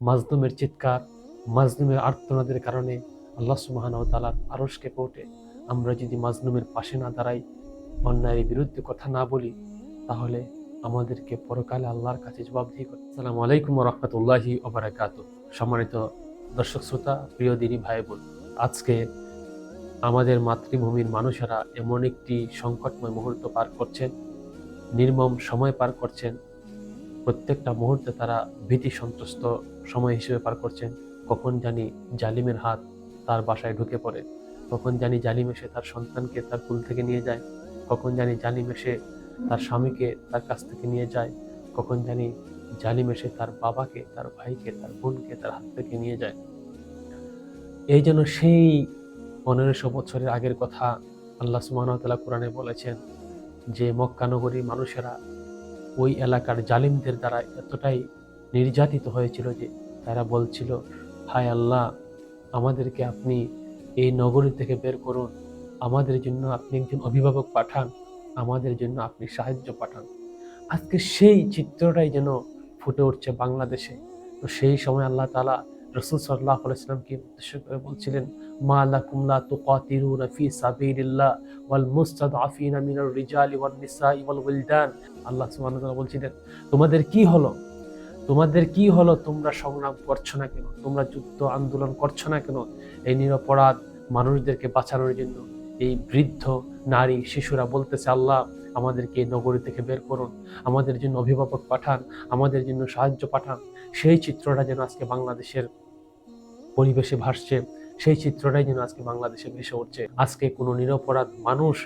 মাজলুমের চিৎকার, মাজলুমের আর্তনাদের কারণে আল্লাহ সুবাহানাও তালার আরসকে কোটে আমরা যদি মাজলুমের পাশে না দাঁড়াই, অন্যায়ের বিরুদ্ধে কথা না বলি, তাহলে আমাদেরকে পরকালে আল্লাহর কাছে জবাবদিহি করতে সালাম আলাইকুম রহমতুল্লাহি ওবরাকাত সম্মানিত দর্শক শ্রোতা, প্রিয় দিনী ভাই বোন আজকে আমাদের মাতৃভূমির মানুষেরা এমন একটি সংকটময় মুহূর্ত পার করছেন, নির্মম সময় পার করছেন প্রত্যেকটা মুহূর্তে তারা ভীতি সন্ত্রস্ত সময় হিসেবে পার করছেন। কখন জানি জালিমের হাত তার বাসায় ঢুকে পড়ে। কখন জানি জালিম এসে তার সন্তানকে তার কুল থেকে নিয়ে যায়। কখন জানি জালিম এসে তার স্বামীকে তার কাছ থেকে নিয়ে যায়। কখন জানি জালিম এসে তার বাবাকে, তার ভাইকে, তার বোনকে তার হাত থেকে নিয়ে যায়। এই যেন সেই পনেরোশো বছরের আগের কথা আল্লাহ সুমানতাল্লাহ কোরআনে বলেছেন যে মক্কানগরীর মানুষেরা ওই এলাকার জালিমদের দ্বারা এতটাই নির্যাতিত হয়েছিল যে তারা বলছিল, হায় আল্লাহ, আমাদেরকে আপনি এই নগরী থেকে বের করুন। আমাদের জন্য আপনি একজন অভিভাবক পাঠান। আমাদের জন্য আপনি সাহায্য পাঠান। আজকে সেই চিত্রটাই যেন ফুটে উঠছে বাংলাদেশে। তো সেই সময় আল্লাহ তালা রসুল সাল্লাহ আলাইসলামকে উদ্দেশ্য করে বলছিলেন লা ফি সাবিলিল্লাহ ওয়াল মুস্তাদআফিনা রিজালি ওয়ান নিসাই ওয়াল আল্লাহ সুবহানাহু ওয়া তাআলা তোমাদের কি হলো? তোমাদের কি হলো? তোমরা সংগ্রাম করছ না কেন? তোমরা যুদ্ধ আন্দোলন করছ না কেন? এই নিরপরাধ মানুষদেরকে বাঁচানোর জন্য এই বৃদ্ধ নারী শিশুরা বলতেছে, আল্লাহ, আমাদেরকে নগরী থেকে বের করুন, আমাদের জন্য অভিভাবক পাঠান, আমাদের জন্য সাহায্য পাঠান। সেই চিত্রটা যেন আজকে বাংলাদেশের পরিবেশে ভাসছে। সেই চিত্রটাই যেন আজকে বাংলাদেশে ভেসে উঠছে। আজকে কোনো নিরপরাধ মানুষ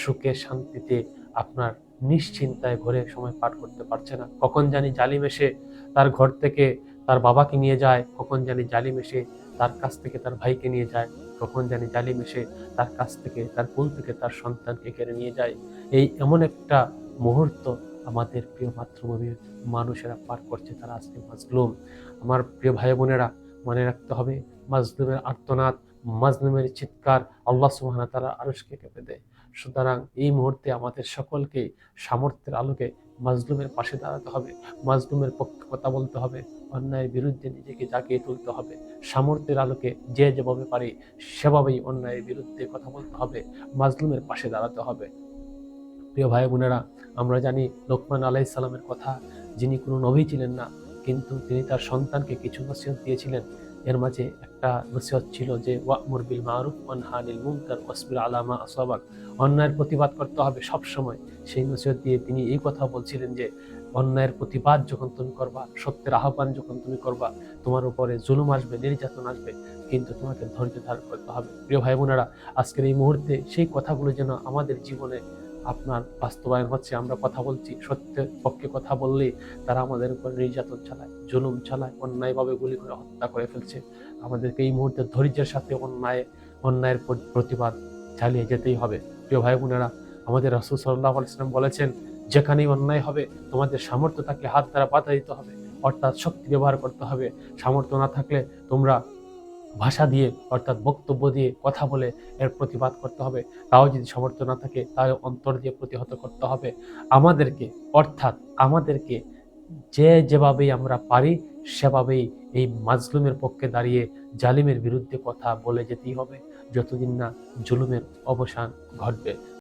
সুখে শান্তিতে আপনার নিশ্চিন্তায় ঘরে সময় পার করতে পারছে না। কখন জানি জালিম এসে তার ঘর থেকে তার বাবাকে নিয়ে যায়, কখন জানি জালিম এসে তার কাছ থেকে তার ভাইকে নিয়ে যায়, কখন জানি জালিম এসে তার কাছ থেকে তার কুল থেকে তার সন্তানকে কেড়ে নিয়ে যায়। এই এমন একটা মুহূর্ত আমাদের প্রিয় মাতৃভূমির মানুষেরা পার করছে তারা আজকে মাজলুম। আমার প্রিয় ভাই বোনেরা মনে রাখতে হবে, মাজলুমের আর্তনাদ, মাজলুমের চিৎকার আল্লাহ সুবহানা তারা আরশকে কেঁপে দেয়। সুতরাং এই মুহূর্তে আমাদের সকলকে সামর্থ্যের আলোকে মাজলুমের পাশে দাঁড়াতে হবে, মাজলুমের পক্ষে কথা বলতে হবে, অন্যায়ের বিরুদ্ধে নিজেকে জাগিয়ে তুলতে হবে, সামর্থ্যের আলোকে যে যেভাবে পারে সেভাবেই অন্যায়ের বিরুদ্ধে কথা বলতে হবে, মাজলুমের পাশে দাঁড়াতে হবে। প্রিয় ভাই বোনেরা, আমরা জানি লোকমান আলাইসাল্লামের কথা, যিনি কোনো নবী ছিলেন না কিন্তু তিনি তার সন্তানকে কিছু নসিহত দিয়েছিলেন। এর মাঝে একটা নসিহত ছিল যে, ওয়ামুর বিল মারুফ অনহানিল মুনকার, ওয়াসবির আলামা আসবাক। অন্যায়ের প্রতিবাদ করতে হবে সব সময় সেই নসিহত দিয়ে তিনি এই কথা বলছিলেন যে, অন্যায়ের প্রতিবাদ যখন তুমি করবা, সত্যের আহ্বান যখন তুমি করবা, তোমার উপরে জুলুম আসবে, নির্যাতন আসবে, কিন্তু তোমাকে ধৈর্য ধারণ করতে হবে। প্রিয় ভাই বোনেরা আজকের এই মুহূর্তে সেই কথাগুলো যেন আমাদের জীবনে আপনার বাস্তবায়ন হচ্ছে, আমরা কথা বলছি, সত্যের পক্ষে কথা বললে তারা আমাদের উপর নির্যাতন চালায়, জুলুম চালায়, অন্যায়ভাবে গুলি করে হত্যা করে ফেলছে। আমাদেরকে এই মুহূর্তে ধৈর্যের সাথে অন্যায়, অন্যায়ের প্রতিবাদ চালিয়ে যেতেই হবে। প্রিয় ভাই বোনেরা, আমাদের রাসুল সাল্লাহ আলাইসলাম বলেছেন, যেখানেই অন্যায় হবে, তোমাদের সামর্থ্য তাকে হাত দ্বারা বাধা দিতে হবে, অর্থাৎ শক্তি ব্যবহার করতে হবে। সামর্থ্য না থাকলে তোমরা ভাষা দিয়ে, অর্থাৎ বক্তব্য দিয়ে কথা বলে এর প্রতিবাদ করতে হবে। তাও যদি সামর্থ্য না থাকে, তাহলে অন্তর দিয়ে প্রতিহত করতে হবে। আমাদেরকে, অর্থাৎ আমাদেরকে যে যেভাবেই আমরা পারি, সেভাবেই এই মাজলুমের পক্ষে দাঁড়িয়ে জালিমের বিরুদ্ধে কথা বলে যেতেই হবে। যতদিন না জুলুমের অবসান ঘটবে।